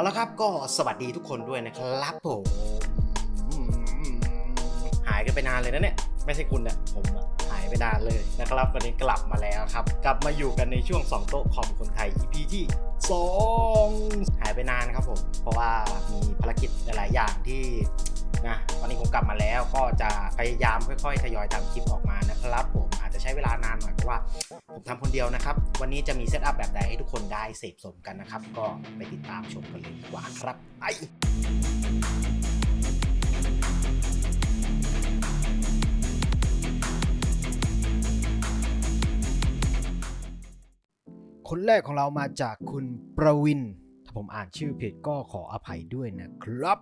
เอาละครับก็สวัสดีทุกคนด้วยนะครับผมหายกันไปนานเลยนะเนี่ย ไม่ใช่คุณเนี่ยผมอะหายไปนานเลยนะครับวันนี้กลับมาแล้วครับ กลับมาอยู่กันในช่วง 2 โต๊ะคอมคนไทย EP ที่2หายไปนานครับผม เพราะว่ามีภารกิจหลายๆอย่างที่นะวันนี้ผมกลับมาแล้วก็จะพยายามค่อยๆทยอยทำคลิปออกมานะครับผม ใช้เวลานานหน่อยเพราะว่าผมทำคนเดียวนะครับ วันนี้จะมีเซตอัพแบบใดให้ทุกคนได้เสพสมกันนะครับ ก็ไปติดตามชมกันเลยดีกว่าครับไปคนแรกของเรามาจากคุณประวิน ถ้าผมอ่านชื่อผิดก็ขออภัยด้วยนะครับ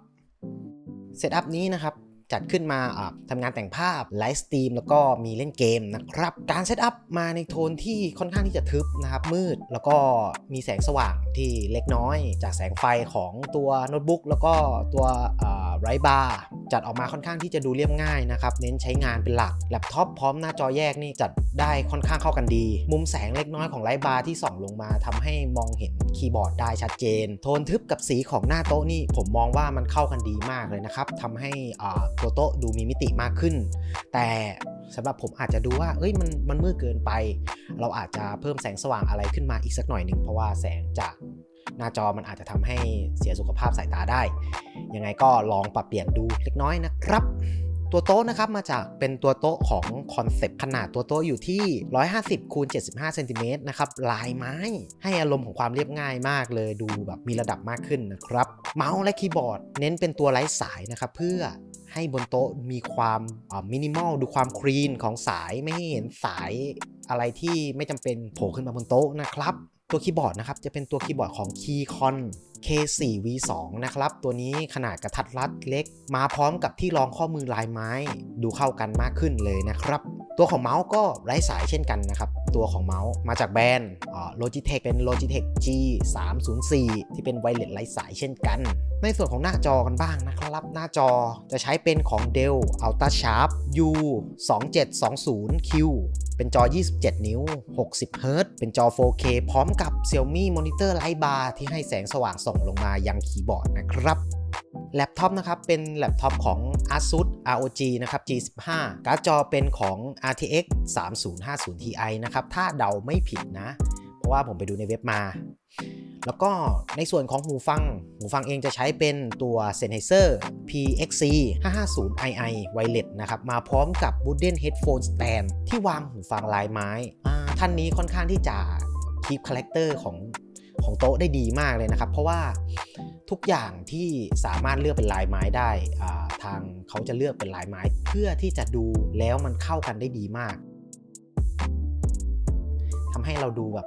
เซตอัพนี้นะครับ จัดขึ้นมาอ่าทำงานแต่งภาพไลฟ์สตรีมแล้วก็มีเล่นเกมนะครับ การเซตอัพมาในโทนที่ค่อนข้างที่จะทึบนะครับ มืดแล้วก็มีแสงสว่างที่เล็กน้อย จากแสงไฟของตัวโน้ตบุ๊กแล้วก็ตัวไรบาร์จัดออกมาค่อนข้างที่จะดูเรียบง่ายนะครับ เน้นใช้งานเป็นหลักแล็ปท็อปพร้อมหน้าจอแยกนี่จัดได้ค่อนข้างเข้ากันดี มุมแสงเล็กน้อยของไรบาร์ที่ส่องลงมาทำให้มองเห็นคีย์บอร์ดได้ชัดเจน โทนทึบกับสีของหน้าโต๊ะนี่ผมมองว่ามันเข้ากันดีมากเลยนะครับทำให้อ่าตัวโต๊ะดูมีมิติมากขึ้น แต่สำหรับผมอาจจะดูว่าเอ้ยมันมันมืดเกินไป เราอาจจะเพิ่มแสงสว่างอะไรขึ้นมาอีกสักหน่อยหนึ่งเพราะว่าแสงจากหน้าจอมันอาจจะทำให้เสียสุขภาพสายตาได้ ยังไงก็ลองปรับเปลี่ยนดูเล็กน้อยนะครับ ตัวโต๊ะนะครับมาจากเป็นตัวโต๊ะของคอนเซปต์ขนาดตัวโต๊ะอยู่ที่ 150คูณ75เซนติเมตรนะครับลายไม้ให้อารมณ์ของความเรียบง่ายมากเลยดูแบบมีระดับมากขึ้นนะครับ เมาส์และคีย์บอร์ด เน้นเป็นตัวไร้สายนะครับเพื่อให้บนโต๊ะมีความมินิมอลดูความคลีนของสายไม่ให้เห็นสายอะไรที่ไม่จำเป็นโผล่ขึ้นมาบนโต๊ะนะครับ ตัวคีย์บอร์ดนะครับจะเป็นตัวคีย์บอร์ดของ Keycon K4V2 นะครับตัวนี้ขนาดกระทัดรัดเล็ก มาพร้อมกับที่รองข้อมือลายไม้ดูเข้ากันมากขึ้นเลยนะครับตัวของเมาส์ก็ไร้สายเช่นกันนะครับ ตัวของเมาส์มาจากแบรนด์ Logitech เป็น Logitech G304 ที่เป็นไวเลสไร้สายเช่นกัน ในส่วนของหน้าจอกันบ้างนะครับ หน้าจอจะใช้เป็นของ Dell UltraSharp U2720Q เป็นจอ 27 นิ้ว 60 เฮิรตซ์เป็นจอ 4K พร้อมกับ Xiaomi Monitor Light Bar ที่ให้แสงสว่างส่องลงมายังคีย์บอร์ดนะครับแล็ปท็อปนะครับ เป็นแล็ปท็อปของ ASUS ROG นะครับ G15 การ์ดจอเป็นของ RTX 3050 Ti นะครับ ถ้าเดาไม่ผิดนะ เพราะว่าผมไปดูในเว็บมา แล้วก็ในส่วนของหูฟัง หูฟังเองจะใช้เป็นตัว Sennheiser PXC 550 II Wireless นะครับ มาพร้อมกับ Wooden Headphone Stand ที่วางหูฟังลายไม้ ท่านนี้ค่อนข้างที่จะคีปคาแรคเตอร์ของของโต๊ะได้ดีมากเลยนะครับ เพราะว่าทุกอย่างที่สามารถเลือกเป็นลายไม้ได้ทางเขาจะเลือกเป็นลายไม้ เพื่อที่จะดูแล้วมันเข้ากันได้ดีมากทำให้เราดูแบบ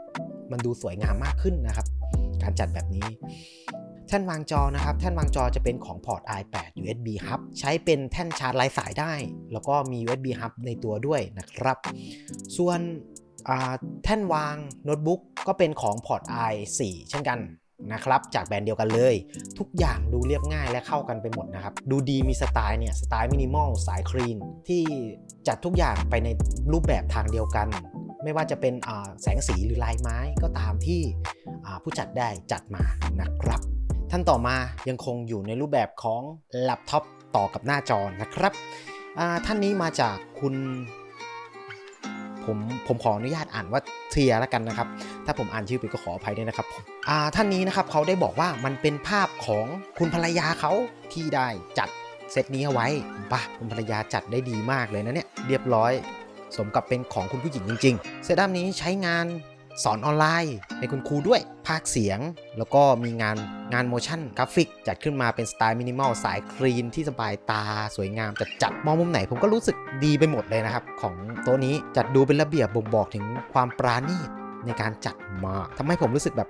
มันดูสวยงามมากขึ้นนะครับ การจัดแบบนี้ แท่นวางจอนะครับ แท่นวางจอจะเป็นของพอร์ต i8 USB Hub ใช้เป็นแท่นชาร์จไร้สายได้ แล้วก็มี USB Hub ในตัวด้วยนะครับ ส่วนแท่นวางโน้ตบุ๊กก็เป็นของพอร์ต i4 เช่นกันนะครับ จากแบรนด์เดียวกันเลย ทุกอย่างดูเรียบง่ายและเข้ากันไปหมดนะครับ ดูดีมีสไตล์เนี่ย สไตล์มินิมอลสายคลีน ที่จัดทุกอย่างไปในรูปแบบทางเดียวกัน ไม่ว่าจะเป็นแสงสีหรือลายไม้ก็ตามที่ ผู้จัดได้จัดมานะครับ ท่านต่อมายังคงอยู่ในรูปแบบของแล็ปท็อปต่อกับหน้าจอนะครับท่านนี้มาจากคุณผมผมขออนุญาตอ่านว่าเทียแล้วกันนะครับ ถ้าผมอ่านชื่อผิดก็ขออภัยด้วยนะครับท่านนี้นะครับเขาได้บอกว่ามันเป็นภาพของคุณภรรยาเขาที่ได้จัดเซตนี้เอาไว้ปะคุณภรรยาจัดได้ดีมากเลยนะเนี่ยเรียบร้อย สมกับเป็นของคุณผู้หญิงจริง ๆ เซตอัพนี้ใช้งาน สอนออนไลน์ในคุณครูด้วย ภาคเสียง แล้วก็มีงานงานโมชั่นกราฟิก จัดขึ้นมาเป็นสไตล์มินิมอลสายคลีนที่สบายตาสวยงามจัดจัดมองมุมไหนผมก็รู้สึกดีไปหมดเลยนะครับ ของโต๊ะนี้จัดดูเป็นระเบียบบ่งบอกถึงความปราณีตในการจัดมาทำให้ผมรู้สึกแบบ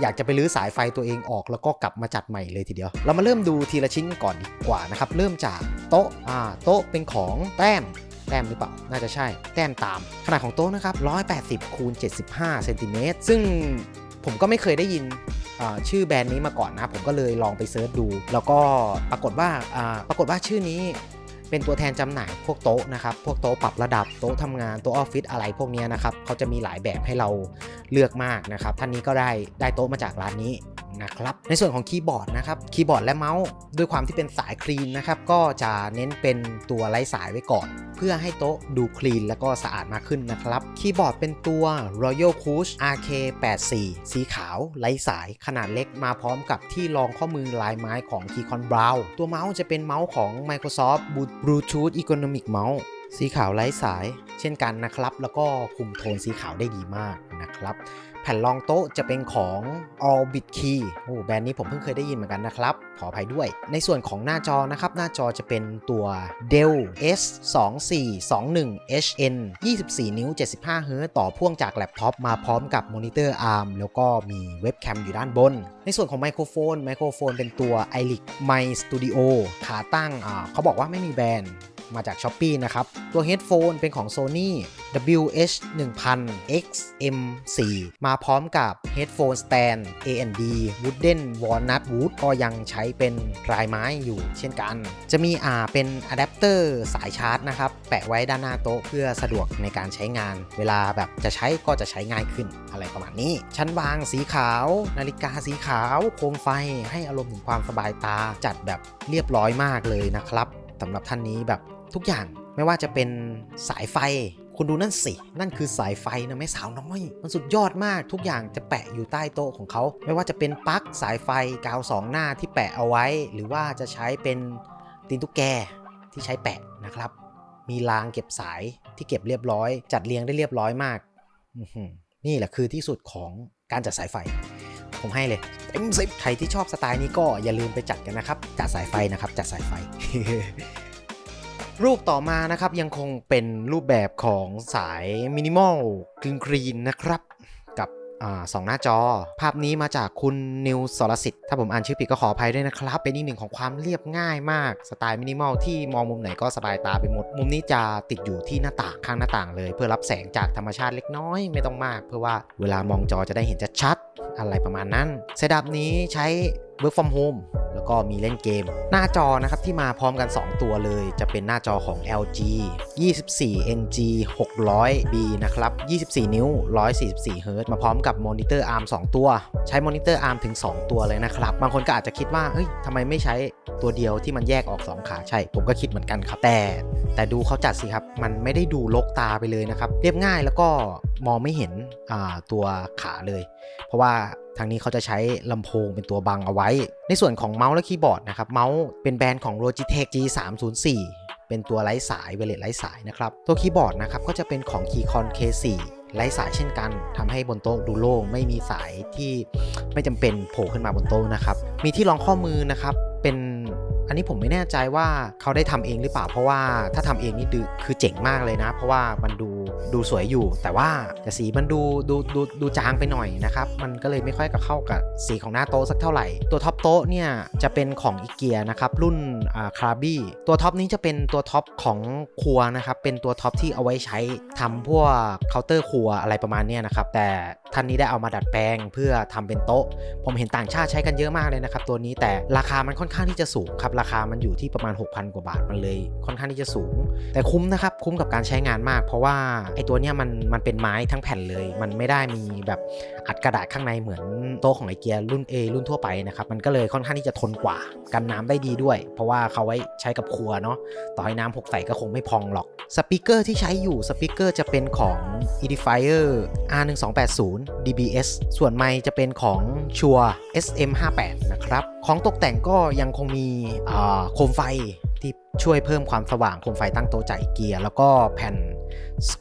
อยากจะไปรื้อสายไฟตัวเองออกแล้วก็กลับมาจัดใหม่เลยทีเดียว เรามาเริ่มดูทีละชิ้นก่อนดีกว่านะครับ เริ่มจากโต๊ะอ่าโต๊ะเป็นของแต้ม แต้มหรือเปล่า น่าจะใช่ แต้มตาม ขนาดของโต๊ะนะครับ 180คูณ75เซนติเมตร ซึ่งผมก็ไม่เคยได้ยินชื่อแบรนด์นี้มาก่อนนะ ผมก็เลยลองไปเซิร์ชดู แล้วก็ปรากฏว่าปรากฏว่าชื่อนี้เป็นตัวแทนจำหน่ายพวกโต๊ะนะครับ พวกโต๊ะปรับระดับ โต๊ะทำงาน โต๊ะออฟฟิศอะไรพวกนี้นะครับ เขาจะมีหลายแบบให้เราเลือกมากนะครับ ท่านนี้ก็ได้ได้โต๊ะมาจากร้านนี้ นะครับ ในส่วนของคีย์บอร์ดนะครับคีย์บอร์ดและเมาส์ด้วยความที่เป็นสายคลีนนะครับก็จะเน้นเป็นตัวไร้สายไว้ก่อน เพื่อให้โต๊ะดูคลีนแล้วก็สะอาดมากขึ้นนะครับคีย์บอร์ดเป็นตัว Royal Couch RK84 สีขาวไร้สายขนาดเล็กมาพร้อมกับที่รองข้อมือลายไม้ของ Keycon Brown ตัวเมาส์จะเป็นเมาส์ของ Microsoft Bluetooth Ergonomic Mouse สีขาวไร้สายเช่นกันนะครับ แล้วก็คุมโทนสีขาวได้ดีมากนะครับ ผ่นรองโต๊ะจะเป็นของ Orbit Key โอ้แบรนด์นี้ผมเพิ่งเคยได้ยินเหมือนกันนะครับ ขออภัยด้วย ในส่วนของหน้าจอนะครับ หน้าจอจะเป็นตัว Dell S 2 4 2 1 HN 24 นิ้ว 75เฮิร์ต่อพ่วงจากแล็ปท็อปมาพร้อมกับมอนิเตอร์ ARM แล้วก็มีเว็บแคมอยู่ด้านบน ในส่วนของไมโครโฟน ไมโครโฟนเป็นตัว iLic My Studio ขาตั้งเขาบอกว่าไม่มีแบรนด์ มาจาก s h อ p e e นะครับ ตัวเฮดโฟนเป็นของ Sony WH 1000 XM4 มาพร้อมกับ Headphone Stand A&D Wooden Walnut Wood ก็ยังใช้เป็นรายไม้อยู่เช่นกัน จะมีอ่าเป็นอะแดปเตอร์สายชาร์จนะครับ แปะไว้ด้านหน้าโต๊ะเพื่อสะดวกในการใช้งาน เวลาแบบจะใช้ก็จะใช้ง่ายขึ้นอะไรประมาณนี้ ชั้นวางสีขาว นาฬิกาสีขาว โคมไฟให้อารมณ์ถึงความสบายตาจัดแบบเรียบร้อยมากเลยนะครับสำหรับท่านนี้แบบ ทุกอย่างไม่ว่าจะเป็นสายไฟ คุณดูนั่นสิ นั่นคือสายไฟนะแม่สาวน้อย มันสุดยอดมากทุกอย่างจะแปะอยู่ใต้โต๊ะของเขา ไม่ว่าจะเป็นปลั๊กสายไฟกาวสองหน้าที่แปะเอาไว้ หรือว่าจะใช้เป็นตีนตุ๊กแกที่ใช้แปะนะครับ มีรางเก็บสายที่เก็บเรียบร้อย จัดเรียงได้เรียบร้อยมาก นี่แหละคือที่สุดของการจัดสายไฟ ผมให้เลยเต็มสิบใครที่ชอบสไตล์นี้ก็อย่าลืมไปจัดกันนะครับ จัดสายไฟนะครับ จัดสายไฟ รูปต่อมานะครับยังคงเป็นรูปแบบของสายมินิมอลกรีนกรีนนะครับกับอสองหน้าจอ ภาพนี้มาจากคุณนิวสรสิทธิ์ถ้าผมอ่านชื่อผิดก็ขออภัยด้วยนะครับ เป็นอีกหนึ่งของความเรียบง่ายมาก สไตล์มินิมอลที่มองมุมไหนก็สบายตาไปหมด มุมนี้จะติดอยู่ที่หน้าต่างข้างหน้าต่างเลย เพื่อรับแสงจากธรรมชาติเล็กน้อยไม่ต้องมาก เพื่อว่าเวลามองจอจะได้เห็นชัดๆอะไรประมาณนั้นเซตอัพนี้ใช้ work from home แล้วก็มีเล่นเกม หน้าจอนะครับที่มาพร้อมกัน 2 ตัวเลย จะเป็นหน้าจอของ LG 24 NG 600B นะครับ 24 นิ้ว 144เฮิรตมาพร้อมกับมอนิเตอร์ ARM 2 ตัว ใช้มอนิเตอร์ ARM ถึง 2 ตัวเลยนะครับ บางคนก็อาจจะคิดว่า เฮ้ยทำไมไม่ใช้ตัวเดียวที่มันแยกออก 2 ขาใช่ ผมก็คิดเหมือนกันครับ แต่ แต่ดูเขาจัดสิครับ มันไม่ได้ดูลกตาไปเลยนะครับ เรียบง่ายแล้วก็มองไม่เห็นอ่าตัวขาเลย เพราะว่า ทางนี้เขาจะใช้ลำโพงเป็นตัวบังเอาไว้ ในส่วนของเมาส์และคีย์บอร์ดนะครับ เมาส์เป็นแบรนด์ของ Logitech G304 เป็นตัวไร้สายเวเลตไร้สายนะครับ ตัวคีย์บอร์ดนะครับก็จะเป็นของ Keychron K4 ไร้สายเช่นกันทำให้บนโต๊ะดูโล่งไม่มีสายที่ไม่จำเป็นโผล่ขึ้นมาบนโต๊ะนะครับ มีที่รองข้อมือนะครับ เป็นอันนี้ผมไม่แน่ใจว่าเขาได้ทำเองหรือเปล่า เพราะว่าถ้าทำเองนี่ดูคือเจ๋งมากเลยนะ เพราะว่ามันดู ดูสวยอยู่ แต่ว่าแต่สีมันดูดูดูดูจางไปหน่อยนะครับ มันก็เลยไม่ค่อยกับเข้ากับสีของหน้าโต๊ะสักเท่าไหร่ ตัวท็อปโต๊ะเนี่ยจะเป็นของอีเกียนะครับรุ่นอ่าคาร์บี้ตัวท็อปนี้จะเป็นตัวท็อปของครัวนะครับเป็นตัวท็อปที่เอาไว้ใช้ทำพวกเคาน์เตอร์ครัวอะไรประมาณนี้นะครับแต่ท่านนี้ได้เอามาดัดแปลงเพื่อทำเป็นโต๊ะ ผมเห็นต่างชาติใช้กันเยอะมากเลยนะครับตัวนี้แต่ราคามันค่อนข้างที่จะสูงครับราคามันอยู่ที่ประมาณ 6,000 กว่าบาทมันเลย ค่อนข้างที่จะสูง แต่คุ้มนะครับคุ้มกับการใช้งานมาก เพราะว่าไอ้ตัวเนี้ยมันมันเป็นไม้ทั้งแผ่นเลย มันไม่ได้มีแบบอัดกระดาษข้างในเหมือนโต๊ะของไอเกียรุ่น A รุ่นทั่วไปนะครับ มันก็เลยค่อนข้างที่จะทนกว่า กันน้ำได้ดีด้วย เพราะว่าเขาไว้ใช้กับครัวเนาะ ต่อให้น้ำหกใส่ก็คงไม่พองหรอก สปีกเกอร์ที่ใช้อยู่สปีกเกอร์จะเป็นของ Edifier R1280 DBS ส่วนไมค์จะเป็นของ Shure SM58 นะครับ ของตกแต่งก็ยังคงมีโคมไฟที่ช่วยเพิ่มความสว่างโคมไฟตั้งโต๊ะจากอีเกีย แล้วก็แผ่น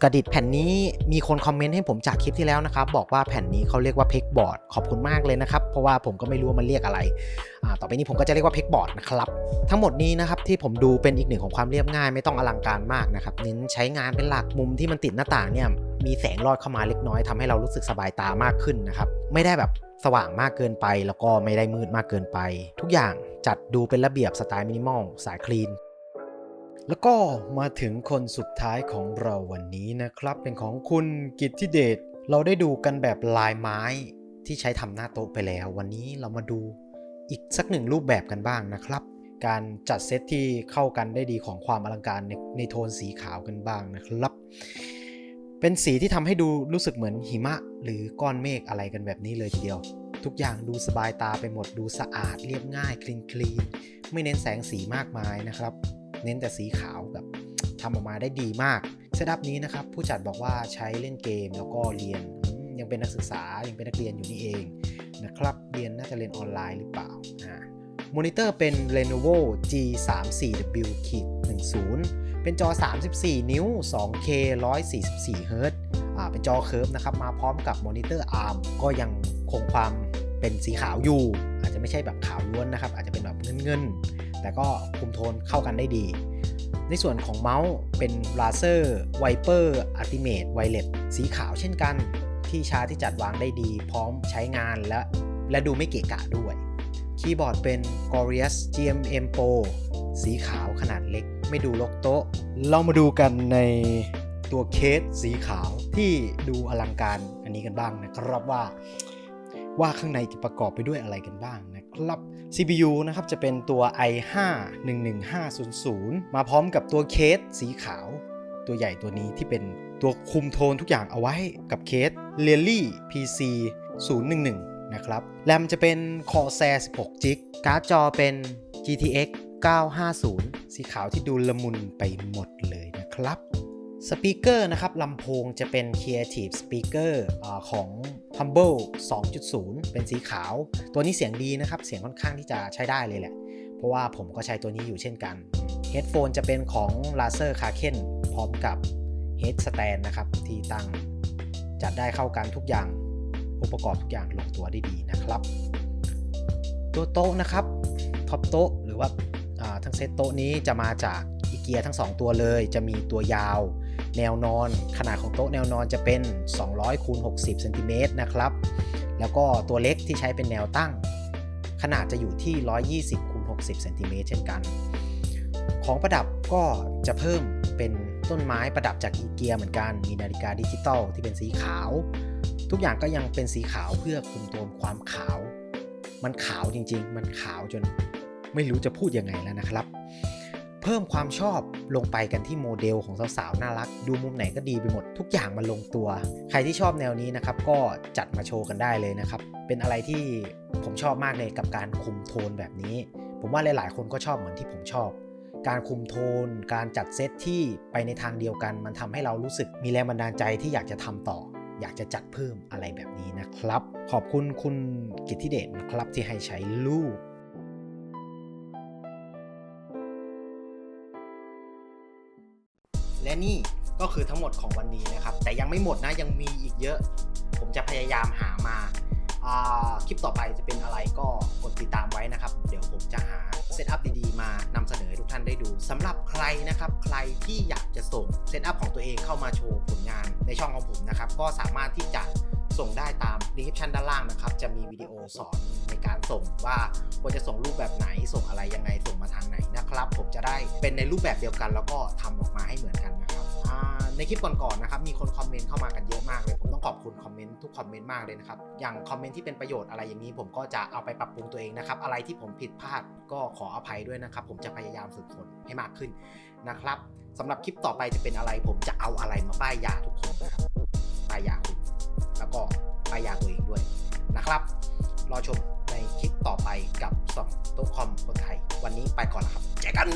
กระดิษแผ่นนี้มีคนคอมเมนต์ให้ผมจากคลิปที่แล้วนะครับ บอกว่าแผ่นนี้เขาเรียกว่าเพกบอร์ดขอบคุณมากเลยนะครับ เพราะว่าผมก็ไม่รู้ว่ามันเรียกอะไร ต่อไปนี้ผมก็จะเรียกว่าเพกบอร์ดนะครับ ทั้งหมดนี้นะครับที่ผมดูเป็นอีกหนึ่งของความเรียบง่าย ไม่ต้องอลังการมากนะครับเน้นใช้งานเป็นหลักมุมที่มันติดหน้าต่างเนี่ยมีแสงลอดเข้ามาเล็กน้อยทำให้เรารู้สึกสบายตามากขึ้นนะครับไม่ได้แบบสว่างมากเกินไป แล้วก็ไม่ได้มืดมากเกินไป ทุกอย่างจัดดูเป็นระเบียบสไตล์มินิมอลสายคลีน แล้วก็มาถึงคนสุดท้ายของเราวันนี้นะครับ เป็นของคุณกิตติเดชเราได้ดูกันแบบลายไม้ที่ใช้ทำหน้าโต๊ะไปแล้ว วันนี้เรามาดูอีกสักหนึ่งรูปแบบกันบ้างนะครับ การจัดเซตที่เข้ากันได้ดีของความอลังการในในโทนสีขาวกันบ้างนะครับ เป็นสีที่ทำให้ดูรู้สึกเหมือนหิมะ หรือก้อนเมฆอะไรกันแบบนี้เลยทีเดียว ทุกอย่างดูสบายตาไปหมดดูสะอาดเรียบง่ายคลีนคลีนไม่เน้นแสงสีมากมายนะครับ เน้นแต่สีขาวแบบทำออกมาได้ดีมากเซตอัพนี้นะครับผู้จัดบอกว่าใช้เล่นเกมแล้วก็เรียนยังเป็นนักศึกษายังเป็นนักเรียนอยู่นี่เองนะครับเรียนน่าจะเรียนออนไลน์หรือเปล่าอ่ามอนิเตอร์เป็น Lenovo G34W 10 เป็นจอ 34 นิ้ว 2K 144 Hz อ่าเป็นจอเคิร์ฟนะครับ มาพร้อมกับมอนิเตอร์ ARM ก็ยังคงความเป็นสีขาวอยู่ อาจจะไม่ใช่แบบขาวล้วนนะครับ อาจจะเป็นแบบเงินๆ แต่ก็คุมโทนเข้ากันได้ดี ในส่วนของเมาส์เป็น Razer Viper Ultimate Wireless สีขาวเช่นกัน ที่ชาร์จที่จัดวางได้ดี พร้อมใช้งานและและดูไม่เกะกะด้วย คีย์บอร์ดเป็น Glorious GMM Pro สีขาวขนาดเล็ก ไม่ดูลกโต๊ะ เรามาดูกันในตัวเคสสีขาวที่ดูอลังการอันนี้กันบ้างนะครับว่า ว่าข้างในจะประกอบไปด้วยอะไรกันบ้างนะครับ CPU นะครับจะเป็นตัว i5 11500 มาพร้อมกับตัวเคสสีขาว ตัวใหญ่ตัวนี้ที่เป็นตัวคุมโทนทุกอย่างเอาไว้กับเคส r e a l y PC 011 นะครับ แรมจะเป็น Corsair 16 g b การ์ดจอเป็น GTX 950 สีขาวที่ดูละมุนไปหมดเลยนะครับ สปีกเกอร์นะครับลำโพงจะเป็น Creative Speaker อของ Humble 2.0 เป็นสีขาว ตัวนี้เสียงดีนะครับ เสียงค่อนข้างที่จะใช้ได้เลยแหละ เพราะว่าผมก็ใช้ตัวนี้อยู่เช่นกัน Headphone จะเป็นของ Razer Kraken พร้อมกับ Head Stand นะครับ ที่ตั้งจัดได้เข้ากันทุกอย่างองค์ประกอบทุกอย่างลงตัวได้ดีนะครับ ตัวโต๊ะนะครับท็อปโต๊ะหรือว่าอ่าทั้งเซตโต๊ะนี้จะมาจากอีเกียทั้ง 2 ตัวเลย จะมีตัวยาว แนวนอน ขนาดของโต๊ะแนวนอนจะเป็น 200คูณ60เซนติเมตรนะครับ แล้วก็ตัวเล็กที่ใช้เป็นแนวตั้ง ขนาดจะอยู่ที่ 120คูณ60เซนติเมตรเช่นกัน ของประดับก็จะเพิ่มเป็นต้นไม้ประดับจากอีเกียเหมือนกัน มีนาฬิกาดิจิตอลที่เป็นสีขาว ทุกอย่างก็ยังเป็นสีขาวเพื่อคุมโทนความขาว มันขาวจริงๆ มันขาวจนไม่รู้จะพูดยังไงแล้วนะครับ พิ่มความชอบลงไปกันที่โมเดลของสาวๆ น่ารัก ดูมุมไหนก็ดีไปหมด ทุกอย่างมันลงตัว ใครที่ชอบแนวนี้นะครับ ก็จัดมาโชว์กันได้เลยนะครับ เป็นอะไรที่ผมชอบมากเลยกับการคุมโทนแบบนี้ ผมว่าหลายๆ คนก็ชอบเหมือนที่ผมชอบ การคุมโทน การจัดเซตที่ไปในทางเดียวกัน มันทำให้เรารู้สึกมีแรงบันดาลใจที่อยากจะทำต่อ อยากจะจัดเพิ่มอะไรแบบนี้นะครับ ขอบคุณคุณกิตติเดชครับที่ให้ใช้ลูก และนี่ก็คือทั้งหมดของวันนี้นะครับ แต่ยังไม่หมดนะยังมีอีกเยอะ ผมจะพยายามหามาคลิปต่อไปจะเป็นอะไรก็กดติดตามไว้นะครับ เดี๋ยวผมจะหาเซตอัพดีๆ มานำเสนอให้ทุกท่านได้ดูสำหรับใครนะครับ ใครที่อยากจะส่งเซตอัพของตัวเองเข้ามาโชว์ผลงานในช่องของผมนะครับ ก็สามารถที่จะ ส่งได้ตามดีคริปชันด้านล่างนะครับ จะมีวิดีโอสอนในการส่งว่าควรจะส่งรูปแบบไหนส่งอะไรยังไงส่งมาทางไหนนะครับ ผมจะได้เป็นในรูปแบบเดียวกัน แล้วก็ทำออกมาให้เหมือนกันนะครับในคลิปก่อนๆนะครับมีคนคอมเมนต์เข้ามากันเยอะมากเลย ผมต้องขอบคุณคอมเมนต์ทุกคอมเมนต์มากเลยนะครับอย่างคอมเมนต์ที่เป็นประโยชน์อะไรอย่างนี้ ผมก็จะเอาไปปรับปรุงตัวเองนะครับอะไรที่ผมผิดพลาดก็ขออภัยด้วยนะครับ ผมจะพยายามฝึกฝนให้มากขึ้นนะครับสำหรับคลิปต่อไปจะเป็นอะไร ผมจะเอาอะไรมาป้ายยาทุกคนนะครับป้ายยาคุณ แล้วก็ป้ายยาตัวเองด้วยนะครับ รอชมในคลิปต่อไปกับสองโต๊ะคอมคนไทย วันนี้ไปก่อนแล้วครับเจอกัน